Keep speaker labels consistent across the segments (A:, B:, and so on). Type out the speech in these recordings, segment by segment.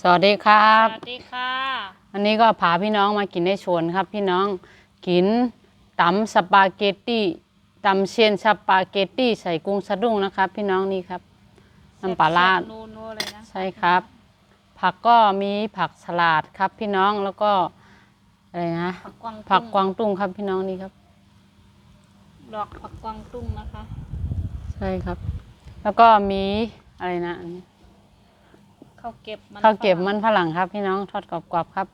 A: สวัสดีครั
B: ส
A: บ
B: วัสดีค่ะ
A: วันนี้ก็พาพี่น้องมากินได้ชวนครับ พี่น้องกินตำสปาเกตตี้ตำเชียนสปาเกตตี้ใส่กุ้งสะดุ้งนะครับ พี่น้องนี่ครับน้ำปลาร้า
B: แซ่บๆนัวๆเลยนะ
A: ใช่ครับ ผักก็มีผักสลัดครับพี่น้องแล้วก็อะไรนะ
B: ผักกวาง
A: ผักกวา
B: ตุ้
A: งตุ้งครับพี่น้องนี่ครับ
B: ดอกผักกวางตุ้งนะคะ
A: ใช่ครับ แล้วก็มีอะไรนะอันนี้
B: ข้าวเก็บมัน
A: ข้าวเก็บ
B: ฝรั่ง
A: มันฝรั่งครับพี่น้องทอดกรอบๆครับ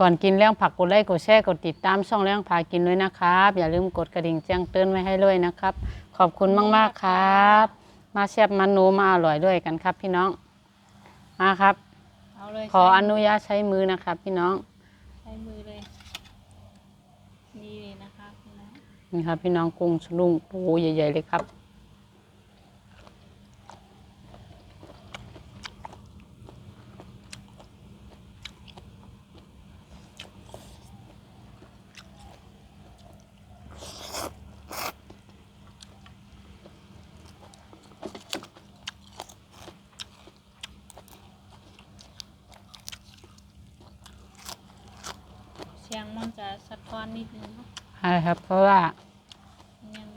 A: ก่อนกินเรื่องผักกดไลค์กดแชร์กดติดตามช่องเรื่องพากินด้วยนะครับ อย่าลืมกดกระดิ่งแจ้งเตือนไว้ให้ด้วยนะครับ ขอบคุณมากๆครับ มาแซ่บมันนูมาอร่อยด้วยกันครับ พี่น้องมาครับ
B: เอาเลย
A: ขอ
B: ใช้
A: อนุญาตใช้มือนะครับ พี่น้อง
B: ใช้มือเลยนี่เลยนะคะพี่น้อง
A: นี่ครับพี่น้องกุ้งสลุงปูใหญ่ๆเลยครับ
B: งมันจะสะท้อนนิดนึงเนอะ
A: ใช่ครับ เพราะว่า
B: ยัง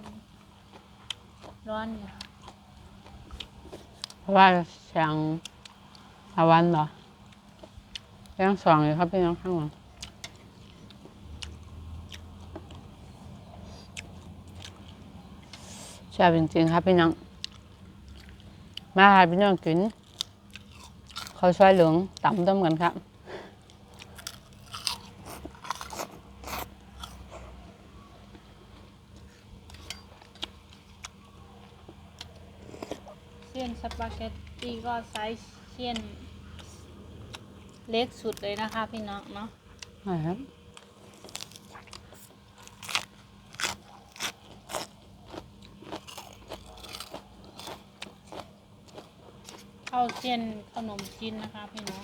B: ร้อนอยู่
A: เพราะว่าเสียงตะวันเหรอเสียงสองเลยครับพี่น้องข้างหลังแซ่บจริงๆครับพี่น้อง มาค่ะพี่น้องกินข้าวซอยเหลืองตำต้มกันครับ
B: เส้นสปาเกตตี้ก็ไซส์เส้นเล็กสุดเลยนะคะพี่น้องเนาะ
A: ใช่ครับ
B: เข้าเส้นขนมจีนนะคะพี่น้อง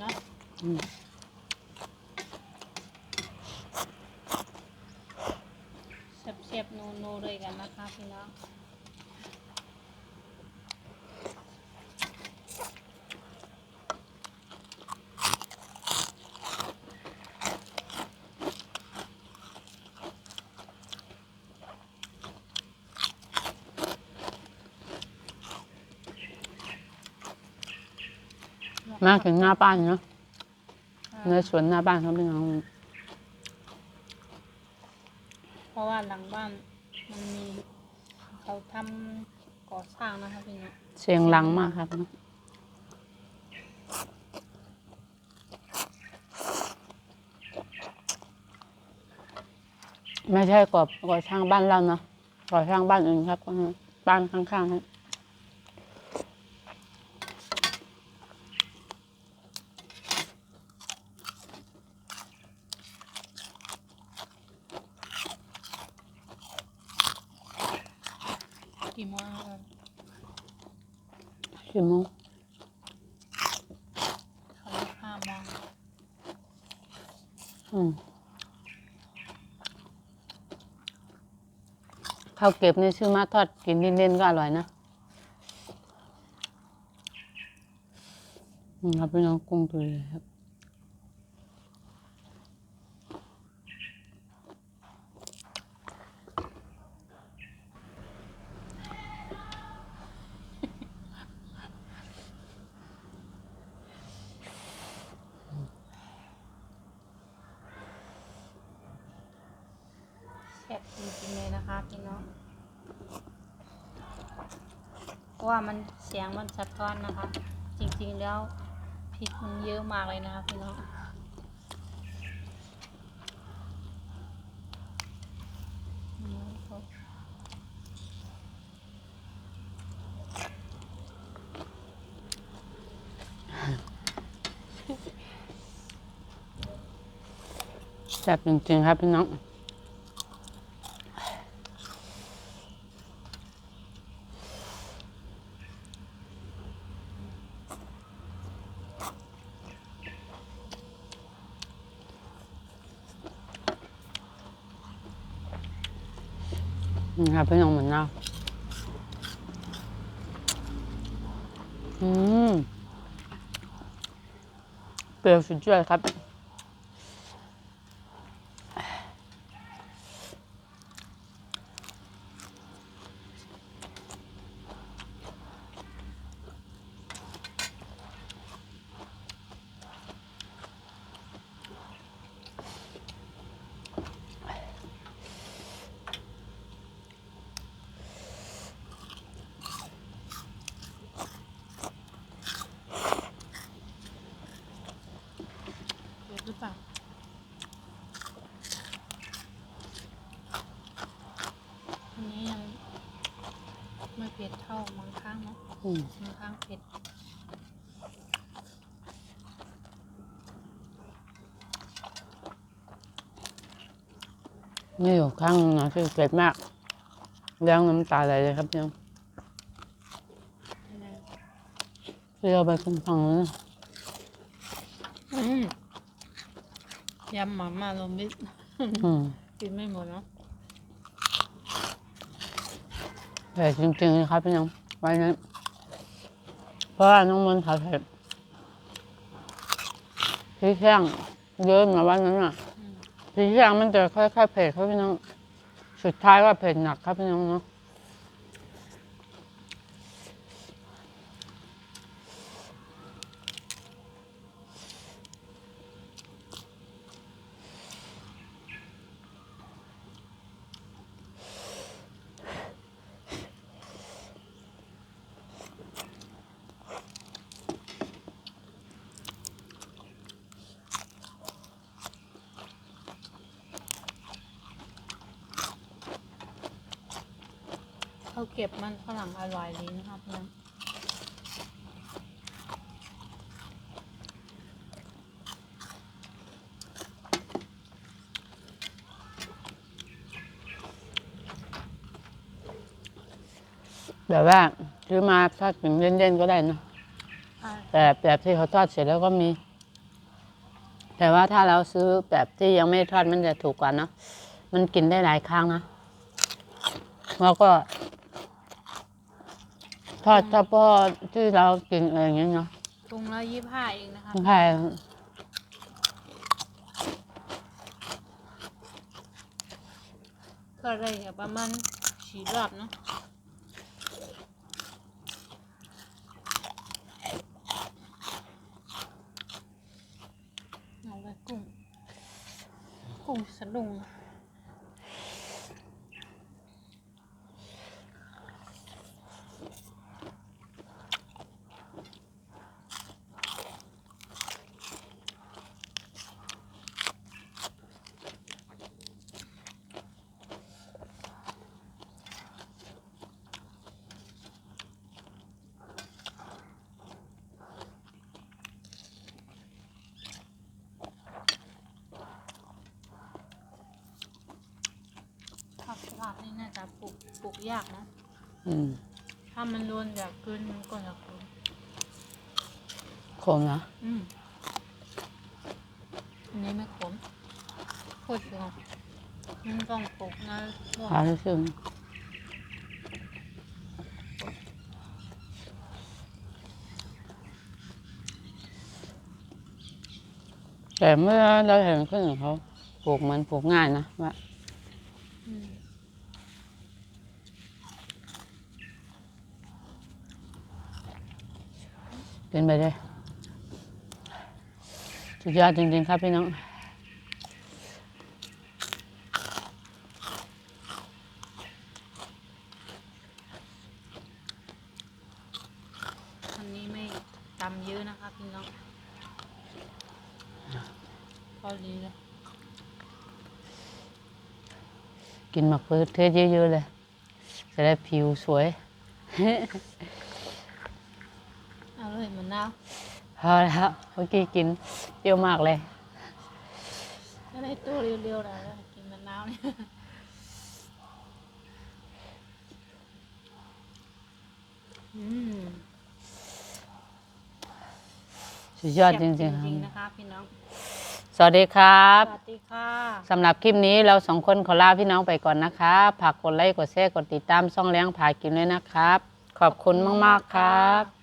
B: เนาะ
A: อืม
B: เสียบๆโนๆเลยกันนะคะพี่น้อง
A: มาถึงหน้าบ้านเนาะในสวนหน้าบ้านครับพี่น้อง
B: เพราะว่าหลังบ้านมันมีเขาทำก่อสร้างนะคะพี่น้อง
A: เสียงหลังมากครับไม่ใช่ก่อก่อช่างบ้านเราเนาะก่อช่างบ้านอื่นครับบ้านข้างๆครับ
B: กี่โมงแล้วกัน
A: ชิมง
B: เขาเรียกห้าโมง
A: อืมข้าวเก็บนี่ชื่อมาทอดกินเล่นๆก็อร่อยนะอืมครับพี่น้องกุ้งตัวใหญ่ครับ
B: แซ่บจริงๆเลย นะคะพี่น้องเพราะว่ามันเสียงมันสะท้อนนะคะ จริงๆแล้วพริกมันเยอะมากเลยนะคะพี่น้อง
A: แซ่บจริงๆครับพี่น้อง ค่ะพี่น้องเหมือนนะอืมเปรี้ยวสุดยอดครับ
B: อันนี้ยังไม่เผ็ดเท่าบางครั้งเนาะ
A: อืม
B: บางครั้งเผ็ด
A: นี่อยู่ข้างหนึงนะที่เผ็ดมากเลี้ยงน้ำตาไหลเลยครับพี่น้อง
B: ยังไง
A: เปรี้ยวไปข้างฝั่งนู้นนะ
B: อืมยำหมาม่าโรวมมิตร
A: อืม
B: กินไม่หมดเนาะ
A: เผ็ดจริงๆนะครับพี่น้องวันนี้เพราะว่าน้องมันต์ผัดเผ็ดพริกแห้งเยอะมาวันนั้นอะพริกแห้งมันจะค่อยๆเผ็ดครับพี่น้อง สุดท้ายก็เผ็ดหนักครับพี่น้องเนาะ
B: เขาเก็บมันฝรั่งอร่อยดีนะครับเนี่ย
A: แบบว่าซื้อมาทอดกินเล่นๆก็ได้นะ
B: ใช่
A: แต่แบบที่เขาทอดเสร็จแล้วก็มี แต่ว่าถ้าเราซื้อแบบที่ยังไม่ทอดมันจะถูกกว่าเนอะมันกินได้หลายครั้งนะแล้วก็ ทอดเฉพาะที่เรากินอะไรอย่างเงี้ยเนาะ
B: ถุงละยี่ห้าเองนะคะ
A: ใช่
B: ก็ได้แบบประมาณสี่รอบเนาะเอาไว้กุ้งกุ้งสะดุ้ง นี่น่าจะปลูกปลูกยากนะ
A: อืม
B: ถ้ามันรวนอยากกินมันก็อยากกิน
A: ขมนะ
B: อืมอันนี้ไม่ขมโคตรเดียวมันต้องปลูกนะพวก
A: หาที่สุดแต่เมื่อเราเห็นคนอื่นเขาปลูกมันปลูกง่ายนะว่า
B: อืม
A: เป็นไปได้สุดยอดจริงๆครับพี่น้อง
B: อันนี้ไม่ตำเยอะนะคะพี่น้องพอดีเลย
A: กินหมักพืชเทศเยอะๆเลย จะได้ผิวสวย
B: เอาเลยมันนาว
A: พอแล้ว เมื่อกี้กินเปรี้ยวมากเลย
B: ก็ได้ตัวเร็วๆแล้วกินมันนาวเนี่ยอืม
A: สุดยอดจริงๆค
B: จ
A: รั
B: ริง
A: บ
B: ๆนะคะพี่น้อง
A: สวัสดีครับ
B: สวัสดีค่ะ
A: สำหรับคลิปนี้เราสองคนขอลาพี่น้องไปก่อนนะครับฝากกดไลค์ กดแชร์ กดติดตามช่องเลี้ยงผากินด้วยนะครับ ขอบคุณมาก ๆ ครับ